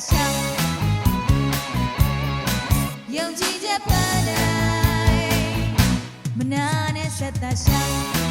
想，用季节本来，不难的，实在想。